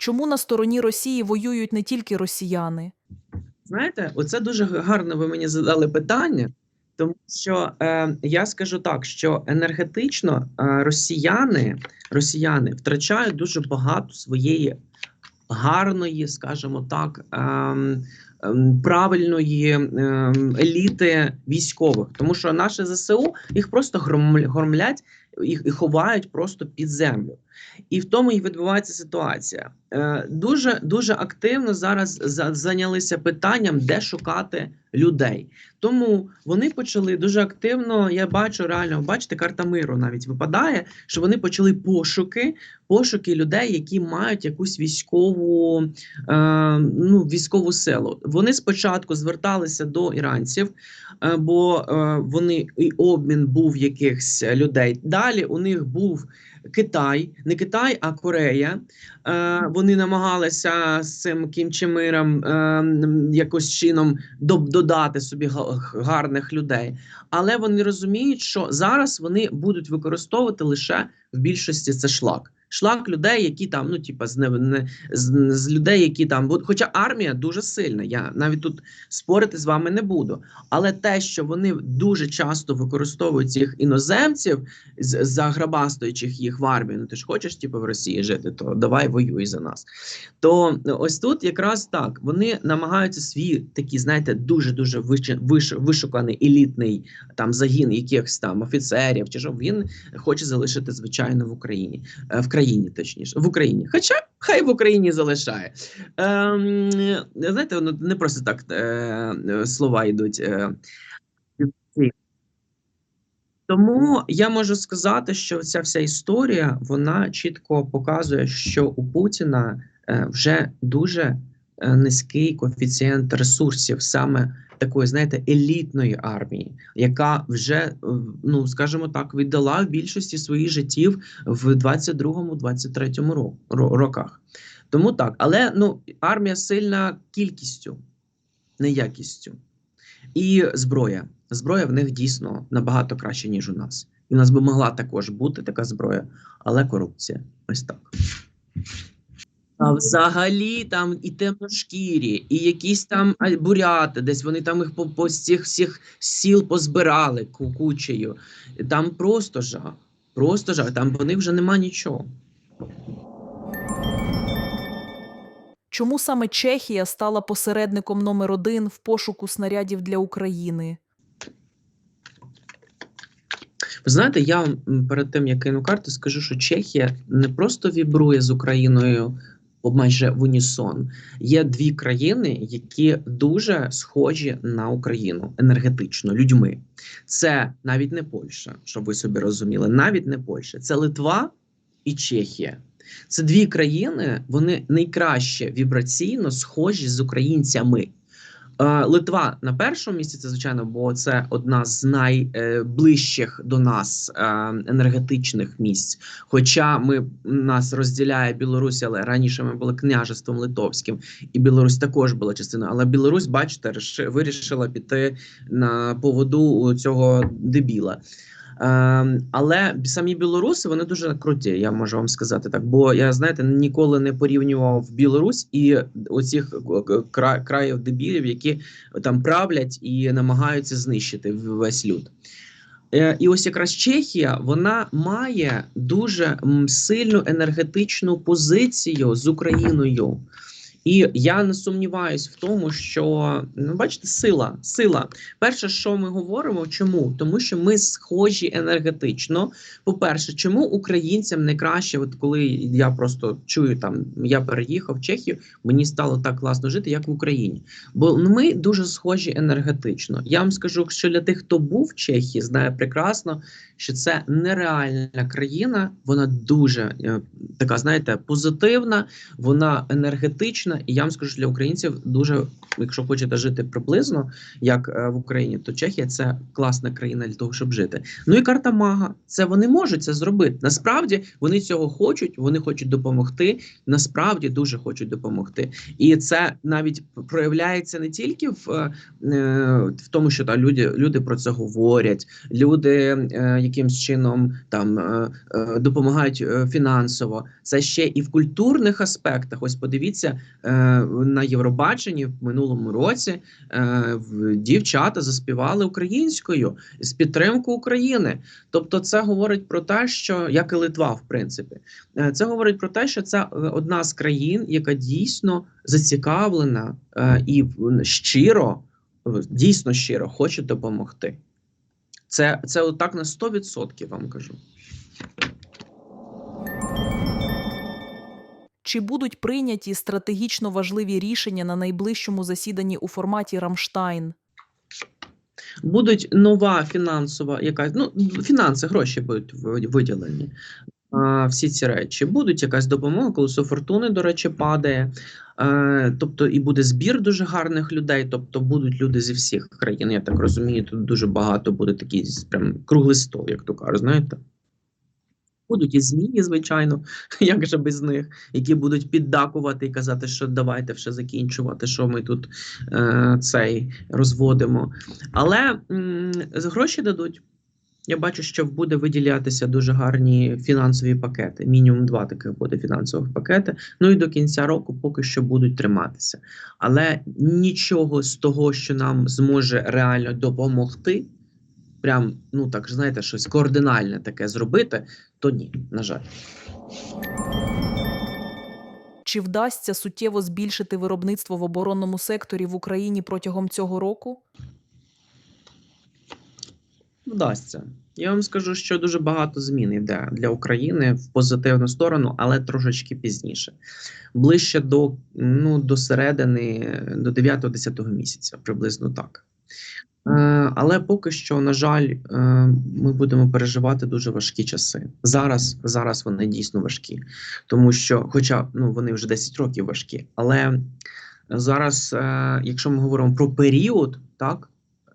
Чому на стороні Росії воюють не тільки росіяни? Знаєте, оце дуже гарно ви мені задали питання, тому що е, я скажу так, що енергетично е, росіяни, росіяни втрачають дуже багато своєї гарної, скажімо так, ем, ем, правильної ем, еліти військових, тому що наше ЗСУ їх просто громлять їх і ховають просто під землю. І в тому і відбувається ситуація. Е, дуже дуже активно зараз за, зайнялися питанням, де шукати людей. Тому вони почали дуже активно. Я бачу реально, бачите, карта миру навіть випадає, що вони почали пошуки, пошуки людей, які мають якусь військову, е, ну, військову силу. Вони спочатку зверталися до іранців, е, бо е, вони і обмін був якихось людей. Далі у них був Китай, не Китай, а Корея. Е, вони намагалися з цим Кім Чен Іром, е, якось чином додати собі га- гарних людей. Але вони розуміють, що зараз вони будуть використовувати лише в більшості це шлак. Шлак людей, які там, ну типа, з, з, з людей, які там. Хоча армія дуже сильна. Я навіть тут спорити з вами не буду. Але те, що вони дуже часто використовують цих іноземців, заграбастуючих їх в армію. Ну ти ж хочеш, типу, в Росії жити, то давай воюй за нас. То ось тут якраз так вони намагаються свій такий, знаєте, дуже дуже виш, вишуканий елітний там загін якихось там офіцерів, чи що він хоче залишити звичайно в Україні, Е, в країні, точніше, в Україні. Хоча хай в Україні залишає. Ем, знаєте, воно не просто так е, слова йдуть. Е, тому я можу сказати, що ця вся історія вона чітко показує, що у Путіна е, вже дуже е, низький коефіцієнт ресурсів, саме такої, знаєте, елітної армії, яка вже, е, ну скажімо так, віддала в більшості своїх життів в 22-23 ро- ро- роках. Тому так, але ну армія сильна кількістю, не якістю. І зброя. Зброя в них дійсно набагато краще, ніж у нас. І у нас би могла також бути така зброя, але корупція. Ось так. А взагалі там і темношкірі, і якісь там буряти, десь вони там їх по, по цих всіх сіл позбирали ку- кучею. Там просто жах. Просто жах. Там в них вже нема нічого. Чому саме Чехія стала посередником номер один в пошуку снарядів для України? Ви знаєте, я вам перед тим як кину карту, скажу, що Чехія не просто вібрує з Україною майже в унісон. Є дві країни, які дуже схожі на Україну енергетично людьми. Це навіть не Польща, щоб ви собі розуміли, навіть не Польща, це Литва і Чехія. Це дві країни, вони найкраще вібраційно схожі з українцями. Литва на першому місці, це звичайно, бо це одна з найближчих до нас е, енергетичних місць. Хоча ми нас розділяє Білорусь, але раніше ми були княжеством литовським, і Білорусь також була частиною. Але Білорусь, бачите, вирішила піти на поводу цього дебіла. Ем, але самі білоруси вони дуже круті, я можу вам сказати так. Бо я знаєте ніколи не порівнював Білорусь і оцих кра- країв дебілів, які там правлять і намагаються знищити весь люд. Е, І ось якраз Чехія вона має дуже сильну енергетичну позицію з Україною. І я не сумніваюсь в тому, що ну, бачите, сила, сила. Перше, що ми говоримо, чому? Тому що ми схожі енергетично. По-перше, чому українцям не краще, от коли я просто чую там, я переїхав в Чехію, мені стало так класно жити, як в Україні. Бо ми дуже схожі енергетично. Я вам скажу, що для тих, хто був в Чехії, знає прекрасно, що це нереальна країна. Вона дуже е, така, знаєте, позитивна, вона енергетична. Енергетична, і я вам скажу для українців дуже, якщо хочете жити приблизно як е, в Україні, то Чехія це класна країна для того, щоб жити. Ну і карта мага, це вони можуть це зробити. Насправді вони цього хочуть, вони хочуть допомогти. Насправді дуже хочуть допомогти, і це навіть проявляється не тільки в, е, в тому, що та люди, люди про це говорять, люди е, якимсь чином там допомагають фінансово. Це ще і в культурних аспектах. Ось подивіться на Євробаченні в минулому році. Е, дівчата заспівали українською з підтримку України. Тобто, це говорить про те, що як і Литва, в принципі, Е, це говорить про те, що це е, одна з країн, яка дійсно зацікавлена е, і щиро, е, дійсно щиро хоче допомогти. Це, це отак на 100% вам кажу. Чи будуть прийняті стратегічно важливі рішення на найближчому засіданні у форматі Рамштайн? Будуть нова фінансова якась, ну, фінанси, гроші будуть виділені. А, всі ці речі. Будуть якась допомога, колесо фортуни, до речі, падає. Е, тобто, і буде збір дуже гарних людей. Тобто будуть люди зі всіх країн. Я так розумію, тут дуже багато буде такий прям круглий стол, як то кажуть, знаєте. Будуть і змії, звичайно, як же без них, які будуть піддакувати і казати, що давайте вже закінчувати, що ми тут е, цей розводимо. Але м, гроші дадуть. Я бачу, що буде виділятися дуже гарні фінансові пакети. Мінімум два таких буде фінансових пакети. Ну і до кінця року поки що будуть триматися. Але нічого з того, що нам зможе реально допомогти, прям, ну так знаєте, щось координальне таке зробити, то ні, на жаль. Чи вдасться суттєво збільшити виробництво в оборонному секторі в Україні протягом цього року? Вдасться. Я вам скажу, що дуже багато змін йде для України в позитивну сторону, але трошечки пізніше. Ближче до, ну, до середини, до 9-10 місяця, приблизно так. Е, але поки що, на жаль, е, ми будемо переживати дуже важкі часи. Зараз, зараз вони дійсно важкі, тому що, хоча ну, вони вже 10 років важкі, але зараз, е, якщо ми говоримо про період, так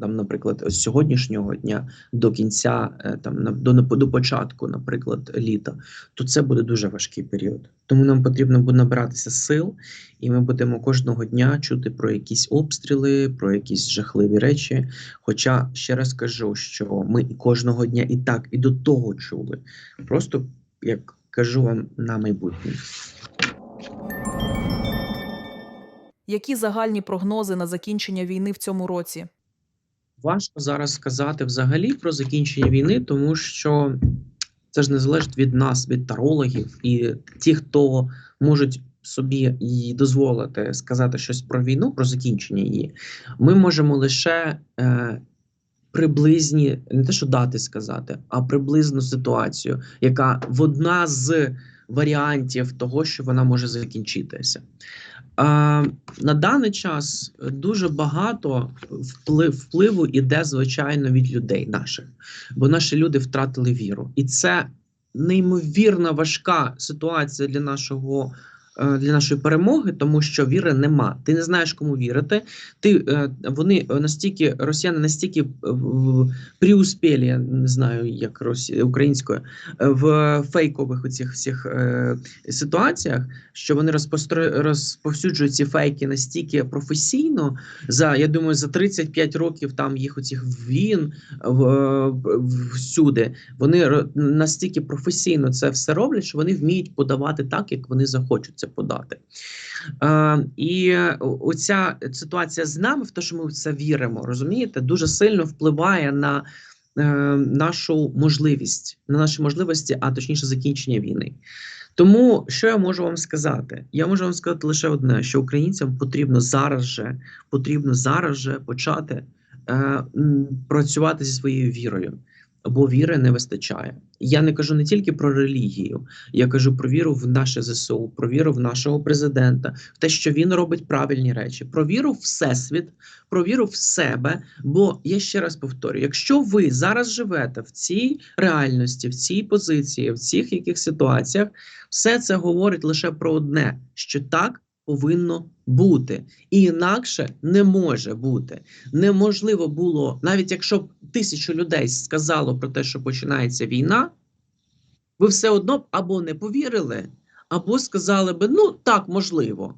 там, наприклад, з сьогоднішнього дня до кінця, е, там до, до початку, наприклад, літа, то це буде дуже важкий період. Тому нам потрібно буде набиратися сил, і ми будемо кожного дня чути про якісь обстріли, про якісь жахливі речі. Хоча ще раз кажу, що ми кожного дня і так, і до того чули. Просто як кажу вам на майбутнє. Які загальні прогнози на закінчення війни в цьому році? Важко зараз сказати взагалі про закінчення війни, тому що це ж не залежить від нас, від тарологів і ті, хто можуть собі і дозволити сказати щось про війну, про закінчення її. Ми можемо лише е, приблизні, не те, що дати сказати, а приблизну ситуацію, яка в одна з варіантів того, що вона може закінчитися. На даний час дуже багато вплив, впливу іде, звичайно, від людей наших, бо наші люди втратили віру. І це неймовірно важка ситуація для нашого. Е, Для нашої перемоги, тому що віри нема. Ти не знаєш, кому вірити. Ти е, вони настільки росіяни настільки преуспєлі, я не знаю, як росі, українською, в фейкових оцих всіх е, ситуаціях, що вони розповсюджують ці фейки настільки професійно. За я думаю, за 35 років там їх оцих війн в, в- всюди. Вони настільки професійно це все роблять, що вони вміють подавати так, як вони захочуть це подати. Е, і оця ситуація з нами, в те, що ми в це віримо, розумієте, дуже сильно впливає на е, нашу можливість, на наші можливості, а точніше закінчення війни. Тому що я можу вам сказати? Я можу вам сказати лише одне: що українцям потрібно зараз же потрібно зараз же почати е, працювати зі своєю вірою, бо віри не вистачає. Я не кажу не тільки про релігію, я кажу про віру в наше ЗСУ, про віру в нашого президента, в те, що він робить правильні речі, про віру в всесвіт, про віру в себе. Бо я ще раз повторюю: якщо ви зараз живете в цій реальності, в цій позиції, в цих яких ситуаціях, все це говорить лише про одне: що так повинно бути. І інакше не може бути. Неможливо було, навіть якщо б тисячу людей сказало про те, що починається війна, ви все одно б або не повірили, або сказали би, ну так, можливо.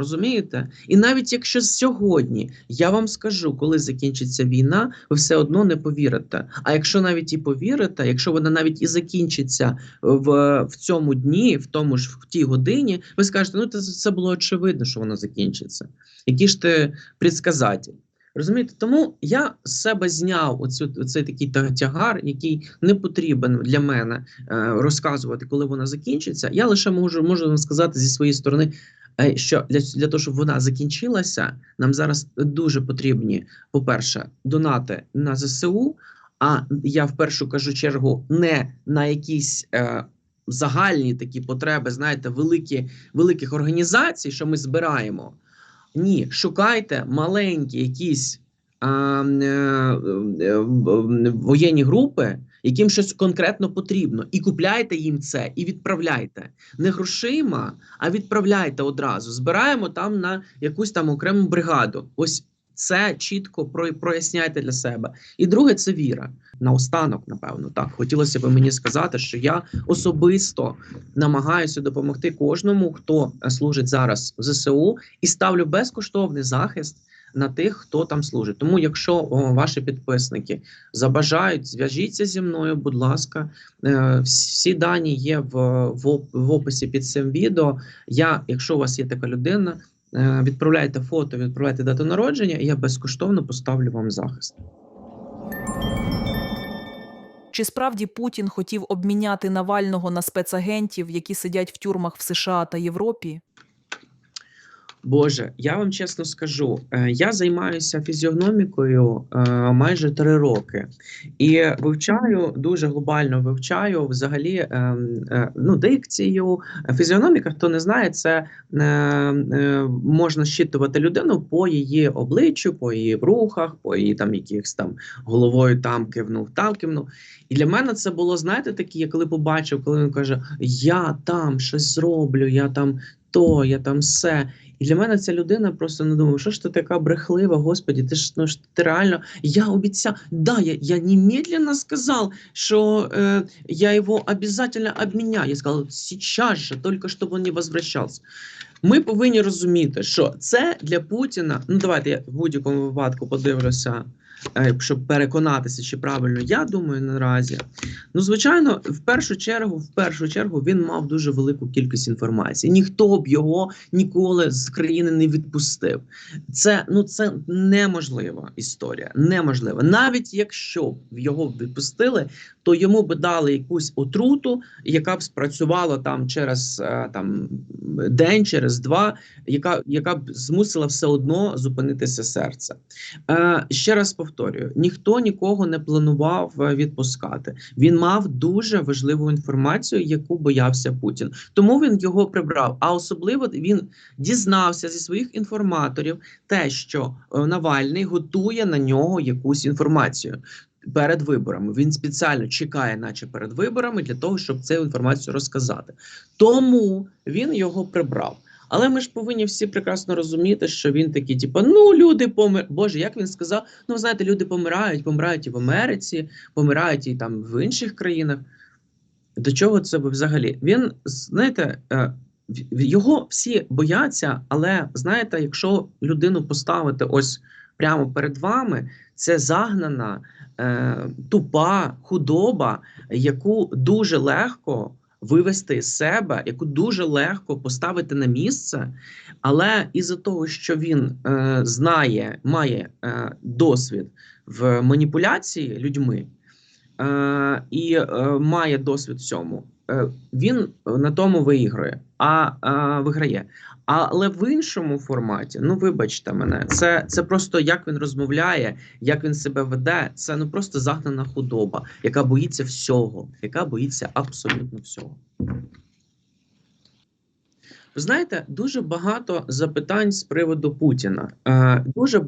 Розумієте? І навіть якщо сьогодні я вам скажу, коли закінчиться війна, ви все одно не повірите. А якщо навіть і повірите, якщо вона навіть і закінчиться в, в цьому дні, в тому ж в тій годині, ви скажете, ну це, це було очевидно, що воно закінчиться. Який ж ти предсказатель? Розумієте, тому я з себе зняв оцю, оцей такий тягар, який не потрібен для мене е, розказувати, коли вона закінчиться. Я лише можу, можу вам сказати зі своєї сторони, е, що для, для того, щоб вона закінчилася, нам зараз дуже потрібні, по-перше, донати на ЗСУ. А я в першу кажу чергу не на якісь е, загальні такі потреби, знаєте, великі, великих організацій, що ми збираємо. Ні, шукайте маленькі якісь а, е, е, воєнні групи, яким щось конкретно потрібно, і купляйте їм це, і відправляйте. Не грошима, а відправляйте одразу. Збираємо там на якусь там окрему бригаду. Ось це чітко проясняйте для себе. І друге це віра. Наостанок, напевно, так хотілося б мені сказати, що я особисто намагаюся допомогти кожному, хто служить зараз в ЗСУ, і ставлю безкоштовний захист на тих, хто там служить. Тому, якщо ваші підписники забажають, зв'яжіться зі мною, будь ласка. Е, всі дані є в, в, в описі під цим відео. Я, якщо у вас є така людина, е, відправляйте фото, відправляйте дату народження, і я безкоштовно поставлю вам захист. Чи справді Путін хотів обміняти Навального на спецагентів, які сидять в тюрмах в США та Європі? Боже, я вам чесно скажу, е, я займаюся фізіогномікою е, майже три роки і вивчаю дуже глобально вивчаю взагалі е, е, ну, дикцію. Фізіогноміка, хто не знає, це можна щитувати людину по її обличчю, по її рухах, по її там якихось там головою там кивнув, там кивнув. І для мене це було, знаєте, таке, я коли побачив, коли він каже: Я там щось зроблю, я там то, я там все. І для мене ця людина просто не думає, що ж ти така брехлива, господі, ти ж ну ж ти реально. Я обіцяв, да, я, я немедленно сказав, що е, я його обов'язково обміняю. Я сказав, сейчас же, тільки щоб він не возвращався. Ми повинні розуміти, що це для Путіна. Ну давайте я в будь-якому випадку подивлюся, щоб переконатися, чи правильно я думаю наразі. Ну, звичайно, в першу чергу, в першу чергу, він мав дуже велику кількість інформації. Ніхто б його ніколи з країни не відпустив. Це ну це неможлива історія. Неможлива. Навіть якщо б його відпустили, то йому би дали якусь отруту, яка б спрацювала там через е, там день, через два, яка, яка б змусила все одно зупинитися серце. Е, ще раз повторюю: ніхто нікого не планував е, відпускати. Він мав дуже важливу інформацію, яку боявся Путін. Тому він його прибрав. А особливо він дізнався зі своїх інформаторів те, що е, Навальний готує на нього якусь інформацію. Перед виборами він спеціально чекає, наче перед виборами, для того, щоб цю інформацію розказати. Тому він його прибрав. Але ми ж повинні всі прекрасно розуміти, що він такий, типу, ну люди помер. Боже, як він сказав? Ну, знаєте, люди помирають, помирають і в Америці, помирають і там в інших країнах. До чого це взагалі? Він, знаєте, е, його всі бояться, але знаєте, якщо людину поставити ось прямо перед вами, це загнана, е, тупа худоба, яку дуже легко вивести із себе, яку дуже легко поставити на місце. Але із-за того, що він е, знає, має е, досвід в маніпуляції людьми е, і е, має досвід в цьому, е, він на тому виіграє, а е, виграє. Але в іншому форматі, ну вибачте мене, це, це просто як він розмовляє, як він себе веде. Це ну просто загнана худоба, яка боїться всього, яка боїться абсолютно всього. Ви знаєте, дуже багато запитань з приводу Путіна. Е, дуже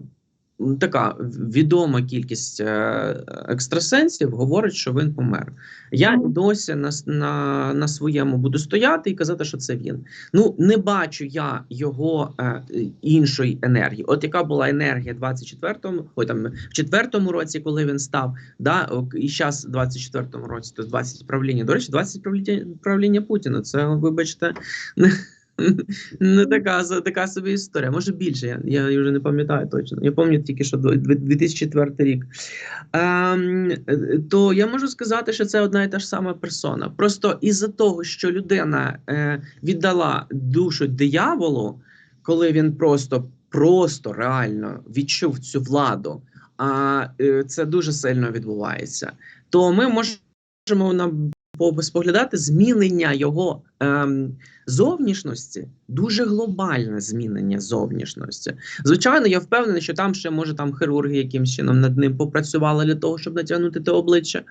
така відома кількість е, екстрасенсів говорить, що він помер. Я досі на, на, на своєму буду стояти і казати, що це він. Ну, не бачу я його е, іншої енергії. От яка була енергія 24-му, ой, там, в четвертому році, коли він став, да, і зараз в 24-му році, то 20 правління. До речі, 20 правління, правління Путіна. Це, вибачте, не, не така, така собі історія. Може більше, я, я вже не пам'ятаю точно. Я пам'ятаю тільки, що дв- дв- 2004 рік. Ем, е, то я можу сказати, що це одна і та ж сама персона. Просто із-за того, що людина е, віддала душу дияволу, коли він просто, просто реально відчув цю владу, а е, це дуже сильно відбувається, то ми можемо на споглядати змінення його ем, зовнішності, дуже глобальне змінення зовнішності. Звичайно, я впевнений, що там ще може там хірурги якимсь чином над ним попрацювали для того, щоб натягнути те обличчя.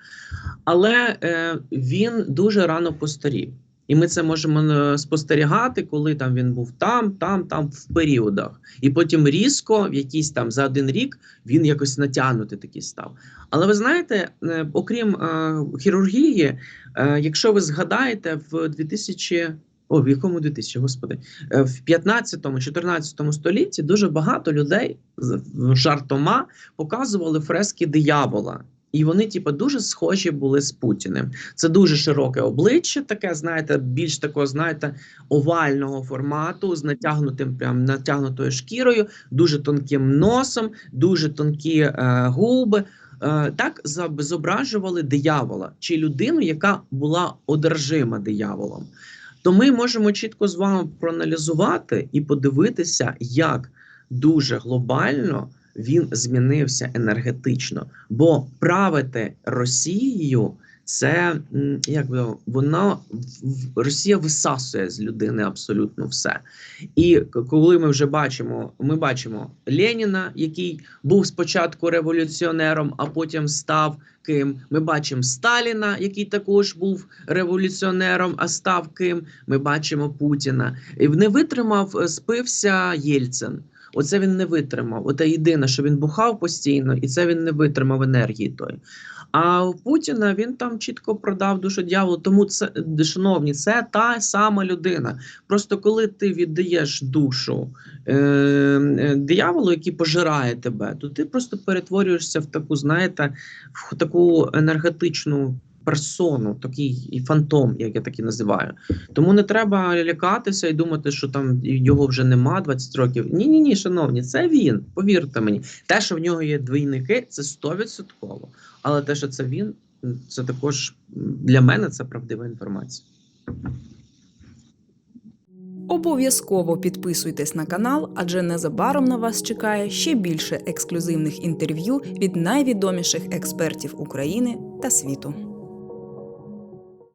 Але е, він дуже рано постарів. І ми це можемо е, спостерігати, коли там він був там, там, там в періодах. І потім різко, в якийсь там за один рік, він якось натягнутий такий став. Але ви знаєте, е, окрім е, хірургії, е, якщо ви згадаєте, в 2000, о, в якому 2000, господи, е, в 15-14 столітті дуже багато людей жартома показували фрески диявола. І вони, типу, дуже схожі були з Путіним. Це дуже широке обличчя, таке, знаєте, більш такого, знаєте, овального формату, з натягнутим, прям натягнутою шкірою, дуже тонким носом, дуже тонкі е, губи. Е, так зображували диявола чи людину, яка була одержима дияволом. То ми можемо чітко з вами проаналізувати і подивитися, як дуже глобально він змінився енергетично. Бо правити Росією це як би вона Росія висасує з людини абсолютно все. І коли ми вже бачимо, ми бачимо Леніна, який був спочатку революціонером, а потім став ким. Ми бачимо Сталіна, який також був революціонером, а став ким. Ми бачимо Путіна. І не витримав, е, спився Єльцин. Оце він не витримав. Оте єдине, що він бухав постійно, і це він не витримав енергії тої. А у Путіна він там чітко продав душу дьяволу. Тому це, шановні, це та сама людина. Просто коли ти віддаєш душу е, е, дияволу, який пожирає тебе, то ти просто перетворюєшся в таку, знаєте, в таку енергетичну персону, такий фантом, як я так і називаю. Тому не треба лякатися і думати, що там його вже нема 20 років. Ні, ні, ні, шановні, це він. Повірте мені, те, що в нього є двійники, це 100%. Але те, що це він, це також для мене це правдива інформація. Обов'язково підписуйтесь на канал, адже незабаром на вас чекає ще більше ексклюзивних інтерв'ю від найвідоміших експертів України та світу.